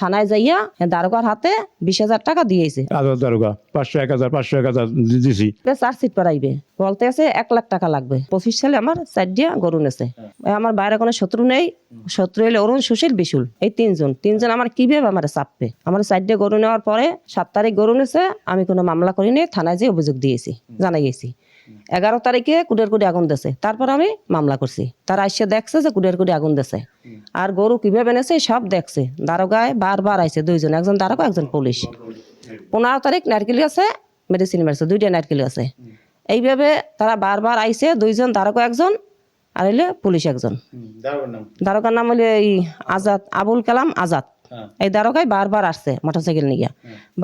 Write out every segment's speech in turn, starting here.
থানায় যাইয়া দারোগার হাতে বিশ হাজার টাকা দিয়েছে। দারোগা পাঁচশো এক হাজার পাঁচশো এক হাজার দিছি। চার্জশিট পারাইবে বলতে আছে এক লাখ টাকা লাগবে। পঁচিশ সালে আমার গরু নেছে। আমার বাইরে কোনো শত্রু নেই। শত্রু এলে অরুণ সুশীল বিশুল এই তিনজন। তিনজন আমার কীভাবে আমার চাপবে? আমার চার দিয়ে গরু নেওয়ার পরে সাত তারিখ গরু নেছে। আমি কোনো মামলা করিনি থানায় যে অভিযোগ দিয়েছি জানাই গেছি এগারো তারিখে কুড়ের কুড়ি আগুন দেছে। তারপর আমি মামলা করছি। তারা এসে দেখছে যে কুড়ের কুড়ি আগুন দেছে। আর গরু কীভাবে নেছে সব দেখছে। দারোগায় বারবার আইছে দুইজন একজন দারোগা একজন পুলিশ। পনেরো তারিখ নারকেল আছে মেডিসিন মারছে দুইটা নারকেল আছে এইভাবে তারা বারবার আইছে দুইজন দারোগা একজন আর হইলে পুলিশ একজন। দারোগার নাম হইলে এই আজাদ আবুল কালাম আজাদ। এই দারোগায় বারবার আসছে মোটরসাইকেল নিয়ে।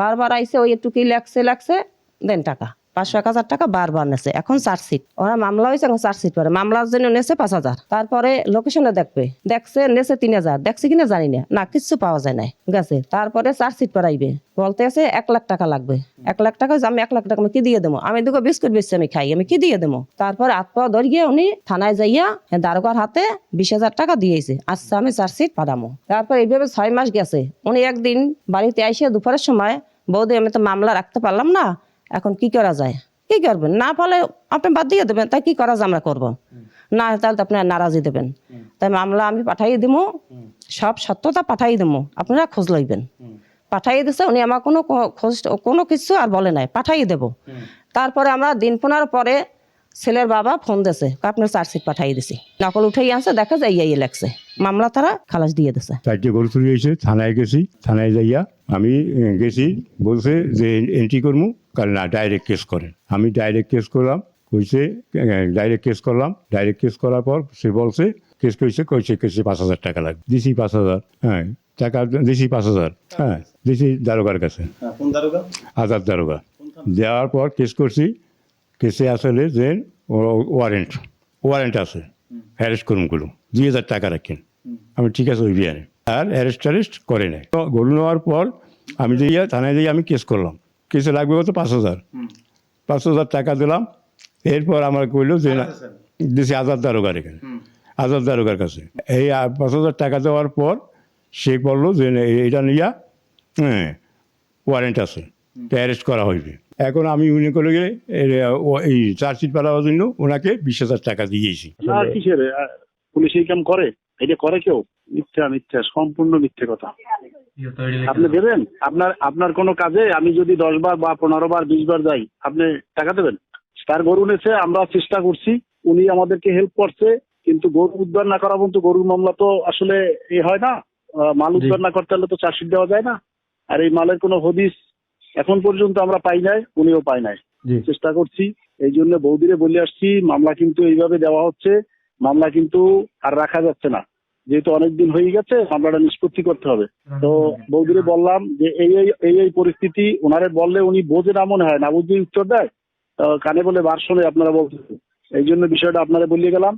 বারবার আইছে ওই একটু কি লাগছে লাগছে দেন টাকা। পাঁচশো এক হাজার টাকা বারবার নেছে। এখন চার্জশিট ওরা মামলা হয়েছে, এখন চার্জশিট পরে। মামলার জন্য নেছে পাঁচ হাজার। তারপরে লোকেশনে দেখবে। দেখছে, নেছে তিন হাজার। দেখছে কিনা জানি না। না, কিচ্ছু পাওয়া যায় নাই। গেছে তারপরে চার্জশিট করাইবে বলতে আছে, এক লাখ টাকা লাগবে। এক লাখ টাকা আমি এক লাখ টাকা আমি কি দিয়ে দেবো? আমি দুটো বিস্কুট বেচছি, আমি খাই। আমি কি দিয়ে দেবো? তারপরে হাত পাওয়া ধরিয়ে উনি থানায় যাইয়া দারোগার হাতে বিশ হাজার টাকা দিয়েছে। আচ্ছা আমি চার্জশিট পাঠামো। তারপর এইভাবে ছয় মাস গেছে। উনি একদিন বাড়িতে আইসে দুপুরের সময়, বৌদি, আমি তো মামলা রাখতে পারলাম না। এখন কি করা যায়? কি করবেন? না ফলে আপনি বাদ দিয়ে দেবেন তাই কি করা যায় আমরা করব? না তাহলে তো আপনার নারাজি দেবেন। তাই মামলা আমি পাঠাই দিব সব সত্যতা পাঠাই দিব আপনারা খোঁজ লইবেন। পাঠাই দিছে উনি আমার কোনো খোঁজ কোনো কিছু আর বলে নাই পাঠাই দেব। তারপরে আমরা দিন পোনার পরে ছেলের বাবা ফোন দিছে আপনার চার্জশিট পাঠাই দিছি। নকল উঠেই আনছে দেখা যায় ইয়ে লাগছে মামলা তারা খালাস দিয়ে দিছে। চারটে গরু চুরি হয়েছে থানায় গেছি থানায় যাইয়া আমি গেছি বলছে যে এন্ট্রি করব কারণ না ডাইরেক্ট কেস করেন। আমি ডাইরেক্ট কেস করলাম কইছে ডাইরেক্ট কেস করলাম ডাইরেক্ট কেস করার পর সে বলছে কেস কইছে কইছে কেসে পাঁচ হাজার টাকা লাগবে। দিছি পাঁচ হাজার হ্যাঁ টাকা দিছি পাঁচ হাজার হ্যাঁ দিছি দারোগার কাছে। আজাদ দারোগা। দেওয়ার পর কেস করছি কেসে আসলে যে ওয়ারেন্ট ওয়ারেন্ট আছে অ্যারেস্ট করুন করুন দুই হাজার টাকা রাখেন আমি ঠিক আছে ওই বিয়ারে আর অ্যারেস্ট ট্যারেস্ট করে নেয় তো গরু নেওয়ার পর আমি যে ইয়া থানায় দিয়ে আমি কেস করলাম কেসে লাগবে কত পাঁচ হাজার পাঁচ হাজার টাকা দিলাম এরপর আমার কইলো যে না দিছি আজাদ দারোগার এখানে আজাদ দারোগার কাছে এই পাঁচ হাজার টাকা দেওয়ার পর সে বলল যে না, এ- এটা নিয়া হ্যাঁ ওয়ারেন্ট আছে অ্যারেস্ট করা হইবে এখন আমি মনে করে গেলে এই চার্জশিট পাঠাবার জন্য ওনাকে বিশ হাজার টাকা দিয়েছি। কিসের? পুলিশ এই কাম করে? এটা করে কেউ? মিথ্যা মিথ্যা সম্পূর্ণ মিথ্যে কথা। আপনি দেবেন? আপনার আপনার কোনো কাজে আমি যদি দশ বার বা পনেরো বার বিশ বার যাই আপনি টাকা দেবেন? তার গরু নেছে আমরা চেষ্টা করছি। উনি আমাদেরকে হেল্প করছে কিন্তু গরু উদ্ধার না করা পর্যন্ত গরুর মামলা তো আসলে এ হয় না। আহ, মাল উদ্ধার না করতে হলে তো চার্জশিট দেওয়া যায় না। আর এই মালের কোনো হদিস এখন পর্যন্ত আমরা পাই নাই উনিও পাই নাই। চেষ্টা করছি এই জন্য বৌদিরে বলে আসছি মামলা কিন্তু এইভাবে দেওয়া হচ্ছে মামলা কিন্তু আর রাখা যাচ্ছে না। যেহেতু অনেকদিন হয়ে গেছে মামলাটা নিষ্পত্তি করতে হবে। তো বৌদিরে বললাম যে এই এই এই পরিস্থিতি ওনারে বললে উনি বোঝে না মনে হয় না বুঝে উত্তর দেয়। কানে বলে বার শোনে আপনারা বলছেন এই জন্য বিষয়টা আপনারা বলিয়ে গেলাম।